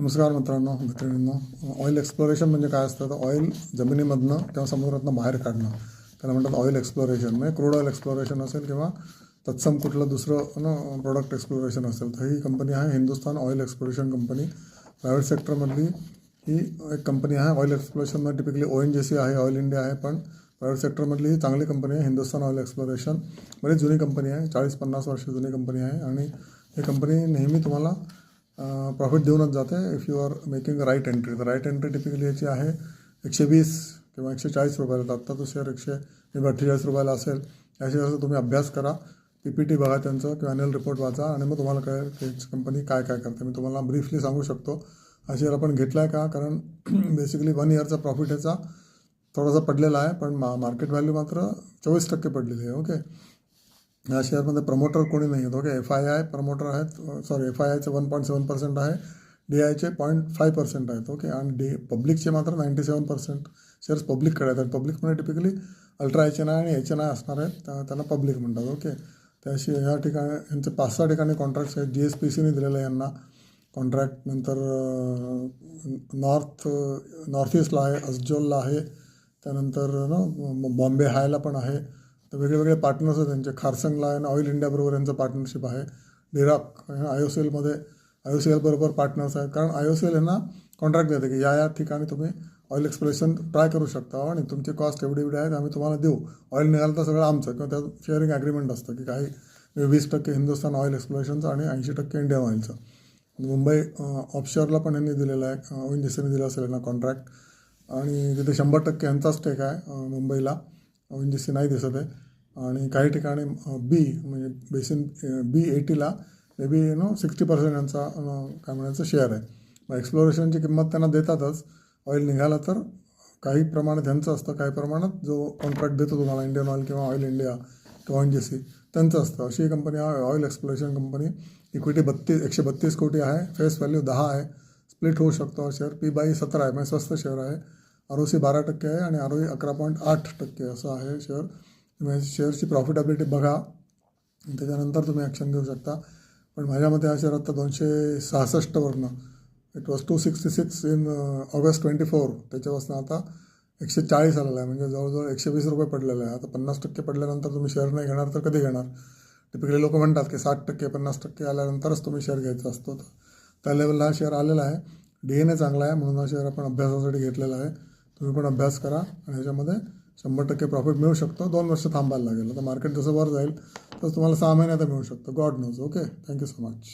नमस्कार मित्रांनो मित्रांनो ऑइल एक्सप्लोरेशन म्हणजे काय असतं? तर ऑइल जमिनीमधनं किंवा समुद्रातनं बाहेर काढणं. त्याला म्हणतात ऑइल एक्सप्लोरेशन म्हणजे क्रूड ऑइल एक्सप्लोरेशन असेल किंवा तत्सम कुठलं दुसरं ना प्रोडक्ट एक्सप्लोरेशन असेल. तर ही कंपनी आहे Hindustan oil exploration company private सेक्टरमधली ही एक कंपनी आहे. Oil एक्सप्लोरेशनमध्ये typically O N G C आहे ऑइल इंडिया आहे पण प्रायव्हेट सेक्टरमधली ही चांगली कंपनी आहे हिंदुस्तान ऑइल एक्सप्लोरेशन बरीच जुनी कंपनी आहे चाळीस पन्नास वर्ष जुनी कंपनी आहे. आणि ही कंपनी नेहमी तुम्हाला प्रॉफिट देऊनच जाते if you are making right entry तर राईट एंट्री टिपिकली याची आहे एकशे वीस किंवा एकशे चाळीस रुपयाला. तर आत्ता तो शेअर एकशे किंवा अठ्ठेचाळीस रुपयाला असेल. या शेअरचा तुम्ही अभ्यास करा. पी पी टी बघा त्यांचं किंवा अॅन्युअल रिपोर्ट वाचा आणि मग तुम्हाला कळेल की कंपनी काय काय करते. मी तुम्हाला ब्रीफली सांगू शकतो. हा शेअर आपण घेतला आहे का? कारण बेसिकली वन इयरचा प्रॉफिट याचा थोडासा पडलेला आहे. पण मा मार्केट व्हॅल्यू मात्र चोवीस टक्के पडलेली आहे. ओके या शेअरमध्ये प्रमोटर कोणी नाही आहेत. Okay F I I promoter आहेत. सॉरी एफ आय आयचे वन पॉईंट सेवन पर्सेंट आहे. डी आयचे पॉईंट फाय पर्सेंट आहेत. ओके आणि डी पब्लिकचे मात्र नाईंटी सेवन पर्सेंट शेअर्स पब्लिककडे आहेत. पब्लिक म्हणजे typically ultra H N I आणि एच एन आय असणार आहेत. त्यांना त्याला पब्लिक म्हणतात. ओके त्याशी ह्या ठिकाणी यांचे पाच सहा ठिकाणी कॉन्ट्रॅक्ट्स आहेत. जी एस पी सीने दिलेलं आहे यांना. कॉन्ट्रॅक्ट नंतर नॉर्थ नॉर्थ ईस्टला आहे. अजजोलला आहे. त्यानंतर ना बॉम्बे हायला पण आहे. तर वेगळेवेगळे पार्टनर्स आहेत त्यांचे. खारसंगला आणि ऑइल इंडियाबरोबर यांचं पार्टनरशिप आहे. डिराक आय ओ सी एलमध्ये आय ओ सी एलबरोबर पार्टनर्स आहेत. कारण आय ओ सी एल यांना कॉन्ट्रॅक्ट देते की या या ठिकाणी तुम्ही ऑइल एक्सप्रेशन ट्राय करू शकता आणि तुमची कॉस्ट एवढी एवढी आहेत आम्ही तुम्हाला देऊ. ऑइल निघालं तर सगळं आमचं. किंवा त्यात शेअरिंग ॲग्रीमेंट असतं की काही वीस टक्के हिंदुस्थान ऑइल एक्सप्लोरेशनचं आणि ऐंशी टक्के इंडियन ऑइलचं मुंबई ऑफशोअरला पण यांनी दिलेलं आहे. ओ एन जी सीने दिलं असेल यांना कॉन्ट्रॅक्ट आणि तिथे शंभर टक्के यांचा स्टेक आहे मुंबईला. ओ एन जी सी नाही दिसत आहे. आणि काही ठिकाणी बी म्हणजे basin B एटीला maybe you know sixty percent यांचा काय म्हणायचं शेअर आहे. मग एक्सप्लोरेशनची किंमत त्यांना देतातच. ऑइल निघाला तर काही प्रमाणात त्यांचं असतं काही प्रमाणात जो कॉन्ट्रॅक्ट देतो तुम्हाला इंडियन ऑइल किंवा ऑइल इंडिया किंवा एन जी सी त्यांचं असतं. अशी कंपनी आहे ऑइल एक्सप्लोरेशन कंपनी इक्विटी बत्तीस एकशे बत्तीस कोटी आहे. फेस व्हॅल्यू दहा आहे. स्प्लिट होऊ शकतो. शेअर पी बाई सतरा आहे. म्हणजे स्वस्त शेअर आहे. आर ओ सी बारा टक्के आहे आणि आर ओ अकरा पॉईंट आठ टक्के असं आहे शेअर तुम्ही शेअरची प्रॉफिटेबिलिटी बघा. त्याच्यानंतर तुम्ही ॲक्शन घेऊ शकता. पण माझ्या मते हा शेअर आता दोनशे सहासष्टवरनं it was two sixty six in August twenty four त्याच्यापासून आता एकशे चाळीस आलेला आहे. म्हणजे जवळजवळ एकशे वीस रुपये पडलेला आहे आता पन्नास टक्के पडल्यानंतर तुम्ही शेअर नाही घेणार तर कधी घेणार? टिपिकली लोक म्हणतात की साठ टक्के पन्नास टक्के आल्यानंतरच तुम्ही शेअर घ्यायचा असतो. तर त्या लेवलला हा शेअर आलेला आहे. डी एन ए चांगला आहे म्हणून हा शेअर आपण अभ्यासासाठी घेतलेला आहे. तुम्ही पण अभ्यास करा आणि ह्याच्यामध्ये शंभर टक्के प्रॉफिट मिळू शकतो. दोन वर्ष थांबायला लागेल. आता मार्केट जसं वर जाईल तसं तुम्हाला सहा महिन्यात मिळू शकतं. God knows okay thank you so much